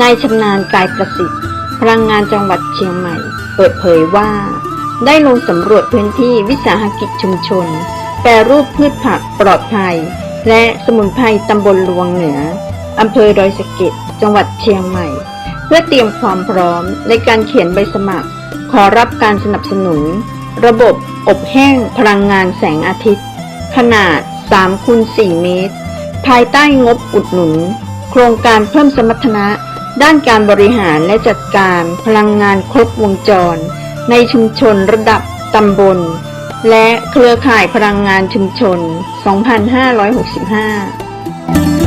นายชำนาญกายประสิทธิ์ พลังงานจังหวัดเชียงใหม่ เปิดเผยว่า ได้ลงสำรวจพื้นที่วิสาหกิจชุมชน แปรรูปพืชผักปลอดภัย และสมุนไพรตำบลลวงเหนืออำเภอดอยสะเก็ดจังหวัดเชียงใหม่ เพื่อเตรียมความพร้อมในการเขียนใบสมัคร ขอรับการสนับสนุน ระบบอบแห้งพลังงานแสงอาทิตย์ ขนาด3คูณ4เมตร ภายใต้งบอุดหนุน โครงการเพิ่มสมรรถนะ ด้านการบริหารและจัดการพลังงานครบวงจร ในชุมชนระดับตำบล และเครือข่ายพลังงานชุมชน 2565